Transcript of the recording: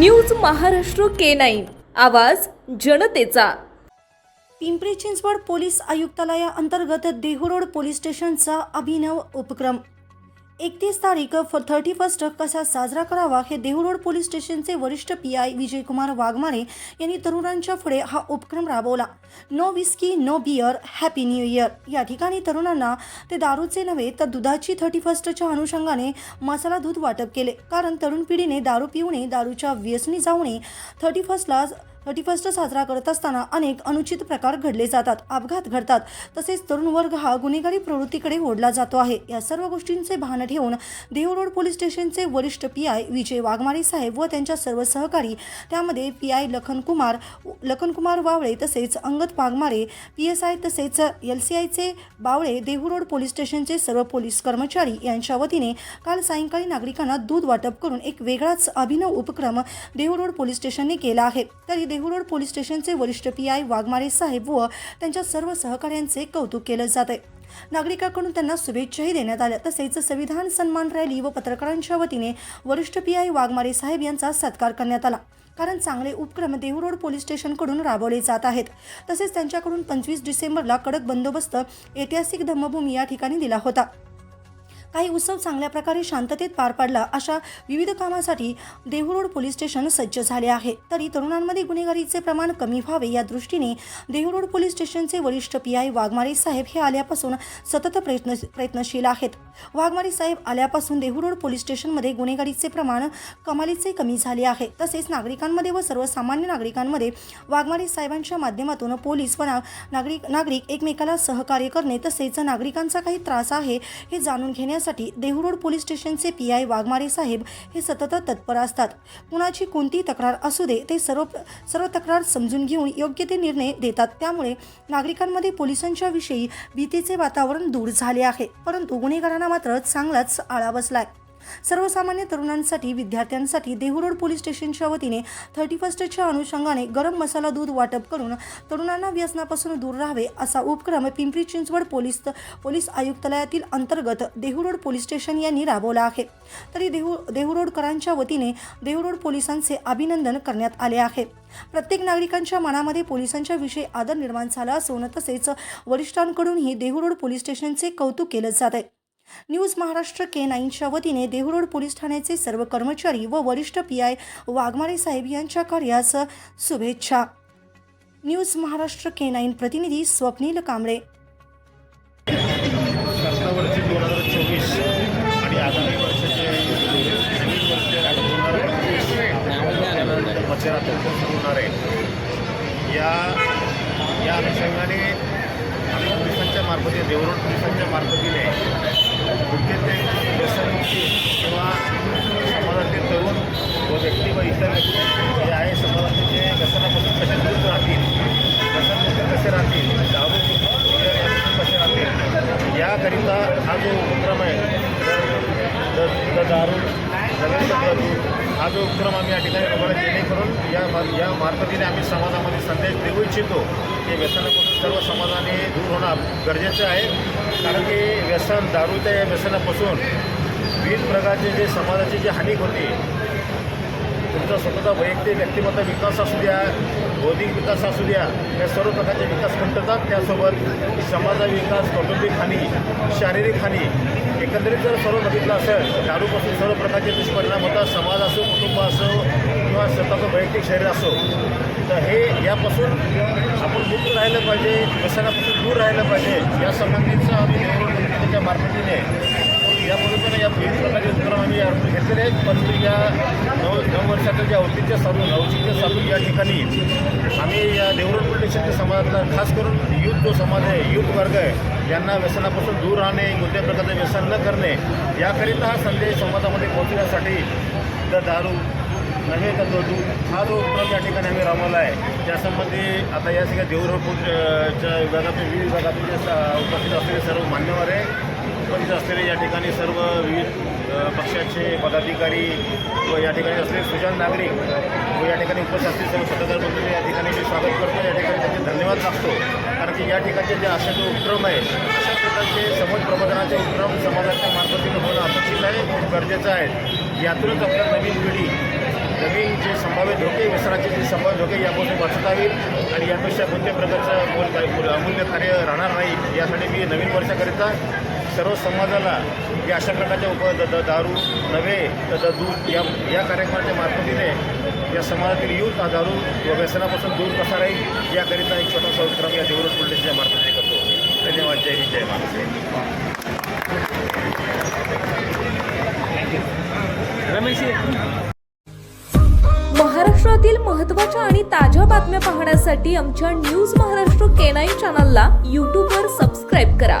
News Maharashtra के nine. आवाज जनतेचा. Pimpri Chinchwad police आयुक्तालयाअंतर्गत देहू रोड पोलीस स्टेशनचा अभिनव उपक्रम. एकतीस तारीख थर्टी फर्स्ट कसा साजरा करावा हे देहू रोड पोलीस स्टेशनचे वरिष्ठ पी आय विजयकुमार वाघमारे यांनी तरुणांच्या पुढे हा उपक्रम राबवला. No whisky no beer happy new year या ठिकाणी तरुणांना ते दारूचे नव्हे तर दुधाची थर्टी फर्स्टच्या अनुषंगाने मसाला दूध वाटप केले. कारण तरुण पिढीने दारू पिऊ नये दारूच्या व्यसनी जाऊ नये थर्टी फर्स्टला थर्टी फर्स्ट साजरा करत असताना अनेक अनुचित प्रकार घडले जातात अपघात घडतात. तसेच तरुण वर्ग हा गुन्हेगारी प्रवृत्तीकडे ओढला जातो आहे. या सर्व गोष्टींचे भान ठेवून देहू रोड पोलीस स्टेशनचे वरिष्ठ पी आय विजय वाघमारे साहेब व त्यांच्या सर्व सहकारी त्यामध्ये पी आय लखनकुमार लखनकुमार वावळे तसेच Angad Waghmare P S I तसेच एल सी आयचे बावळे देहू रोड पोलीस स्टेशनचे सर्व पोलीस कर्मचारी यांच्या वतीने काल सायंकाळी नागरिकांना दूध वाटप करून एक वेगळाच अभिनव उपक्रम देहू रोड पोलीस स्टेशनने केला आहे. तरी देहुरोड पोलीस स्टेशनचे वरिष्ठ पी आय वाघमारे साहेब व त्यांच्या सर्व सहकाऱ्यांचे कौतुक केलं जात आहे नागरिकांकडून त्यांना शुभेच्छाही देण्यात आल्या. तसेच संविधान सन्मान रॅली व पत्रकारांच्या वतीने वरिष्ठ पी आय वाघमारे साहेब यांचा सत्कार करण्यात आला. कारण चांगले उपक्रम देहूरोड पोलीस स्टेशनकडून राबवले जात आहेत. तसेच त्यांच्याकडून पंचवीस डिसेंबरला कडक बंदोबस्त ऐतिहासिक धम्मभूमी या ठिकाणी दिला होता. काही उत्सव चांगल्या प्रकारे शांततेत पार पाडला अशा विविध कामासाठी देहूरोड पोलीस स्टेशन सज्ज झाले आहे. तरी तरुणांमध्ये गुन्हेगारीचे प्रमाण कमी व्हावे या दृष्टीने देहूरोड पोलीस स्टेशनचे वरिष्ठ पी आय वाघमारे साहेब हे आल्यापासून सतत प्रयत्न प्रयत्नशील आहेत. वाघमारे साहेब आल्यापासून देहूरोड पोलीस स्टेशनमध्ये गुन्हेगारीचे प्रमाण कमालीचे कमी झाले आहे. तसेच नागरिकांमध्ये व सर्वसामान्य नागरिकांमध्ये वाघमारे साहेबांच्या माध्यमातून पोलीस व नागरिक नागरिक एकमेकाला सहकार्य करणे तसेच नागरिकांचा काही त्रास आहे हे जाणून घेण्यास देहू रोड पोलीस स्टेशनचे पी आय वाघमारे साहेब हे सतत तत्पर असतात. कुणाची कोणती तक्रार असू दे ते सर्व सर्व तक्रार समजून घेऊन योग्य ते निर्णय देतात. त्यामुळे नागरिकांमध्ये पोलिसांच्या विषयी भीतीचे वातावरण दूर झाले आहे. परंतु गुन्हेगारांना मात्र चांगलाच आळा बसलाय. सर्वसामान्य तरुणांसाठी विद्यार्थ्यांसाठी देहूरोड पोलीस स्टेशनच्या वतीने थर्टी फर्स्टच्या अनुषंगाने गरम मसाला दूध वाटप करून तरुणांना व्यसनापासून दूर राहावे असा उपक्रम पिंपरी चिंचवड पोलीस पोलीस आयुक्तालयातील अंतर्गत देहूरोड पोलीस स्टेशन यांनी राबवला आहे. तरी देहू देहुरोडकरांच्या वतीने देहूरोड पोलिसांचे अभिनंदन करण्यात आले आहे. प्रत्येक नागरिकांच्या मनामध्ये पोलिसांच्या विषयी आदर निर्माण झाला असून तसेच वरिष्ठांकडूनही देहूरोड पोलीस स्टेशनचे कौतुक केलं जात आहे. न्यूज महाराष्ट्र के नाईनच्या वतीने देहरोड पोलीस ठाण्याचे सर्व कर्मचारी व वरिष्ठ पी आय वाघमारे साहेब यांच्या कार्यास शुभेच्छा. न्यूज महाराष्ट्र के नाईन प्रतिनिधी स्वप्नील कांबळे. या या अनुषंगाने आम्ही पोलिसांच्या मार्फतीने देवरोड पोलिसांच्या मार्फतीने कुठे ते व्यसनमुक्ती किंवा समाजातील तरुण व व्यक्ती व इतर व्यक्ती जे आहे समाजातील जे व्यसनापासून कसे दूर राहतील व्यसनमुक्त कसे राहतील दारू बियर यापासून कसे राहतील हा जो उपक्रम आहे द- दारू हा जो उपक्रम आम्ही या ठिकाणी राबवला जेणेकरून या या मार्फतीने आम्ही समाजामध्ये संदेश देऊ इच्छितो की व्यसनापासून सर्व समाजाने दूर होणं गरजेचं आहे. कारण की व्यसन दारूच्या या व्यसनापासून विविध प्रकारचे जे समाजाची जी हानी होते तुमचा स्वतःचा वैयक्तिक व्यक्तिमत्व विकास असू द्या बौद्धिक विकास असू द्या या सर्व प्रकारचे विकास म्हणतात. त्यासोबत समाजा विकास कौटुंबिक हानी शारीरिक हानी एकंदरीत जर सर्व बघितलं असेल दारूपासून सर्व प्रकारचे दुष्परिणाम होतात. समाज असो कुटुंब असो किंवा स्वतःचं वैयक्तिक शरीर असो. तर हे यापासून आपण मुक्त राहिलं पाहिजे व्यसनापासून दूर राहिलं पाहिजे. या संबंधीचं आम्ही निवडणुकीच्या मार्फतीने. या पद्धतीने या विविध प्रकारचे उपक्रम आम्ही घेतलेले आहेत. परंतु या नव जे औचित्य साधून औचित्य साधून या ठिकाणी आम्ही या देवरोड पोलिसांच्या समाजातला खास करून युथ जो समाज आहे युथ वर्ग आहे यांना व्यसनापासून दूर राहणे कोणत्या प्रकारचं व्यसन न करणे याकरिता हा संदेश समाजामध्ये पोहोचण्यासाठी द दारू नव्हे तर तो हा जो उपक्रम या ठिकाणी आम्ही राबवला आहे त्यासंबंधी आता या सगळ्या देवरोड विभागातील विविध विभागातील जे स- उपस्थित असलेले सर्व मान्यवर आहे उपस्थित असलेले या ठिकाणी सर्व विविध पक्षाचे पदाधिकारी व या ठिकाणी असलेले सुशांत नागरिक व या ठिकाणी उपस्थित असलेले सर्व पत्रकार बंधूंचे या ठिकाणी मी स्वागत करतो. या ठिकाणी त्यांचे धन्यवाद मागतो. कारण की या ठिकाणचे जे असे जो उपक्रम आहे अशा प्रकारचे समज प्रबोधनाचे उपक्रम समाजाच्या मार्फतीने होणं अपेक्षित आहे खूप गरजेचं आहे. यातूनच आपल्या नवीन पिढी नवीन जे संभाव्य धोके विसराचे जे संभाव्य धोके यापासून वाचता येईल आणि यापेक्षा कोणत्या प्रकारचं मूल काय मोल- अमूल्य कार्य राहणार नाही यासाठी मी नवीन वर्षाकरिता सर्व समाजाला या अशा प्रकारच्या उप द- द- दारू नव्हे तर द- दूध या या कार्यक्रमाच्या मार्फतीने या समाजातील यूथ हा दारू व व्यसनापासून दूर कसा राहील याकरिता एक छोटासा उपक्रम या देवरोड पोलीस स्टेशनच्या मार्फतीने करतो. धन्यवाद. जय हिंद जय महाराष्ट्र. महाराष्ट्रातील महत्त्वाच्या आणि ताज्या बातम्या पाहण्यासाठी आमच्या न्यूज महाराष्ट्र के नाईन चॅनलला यूट्यूबवर सबस्क्राईब करा.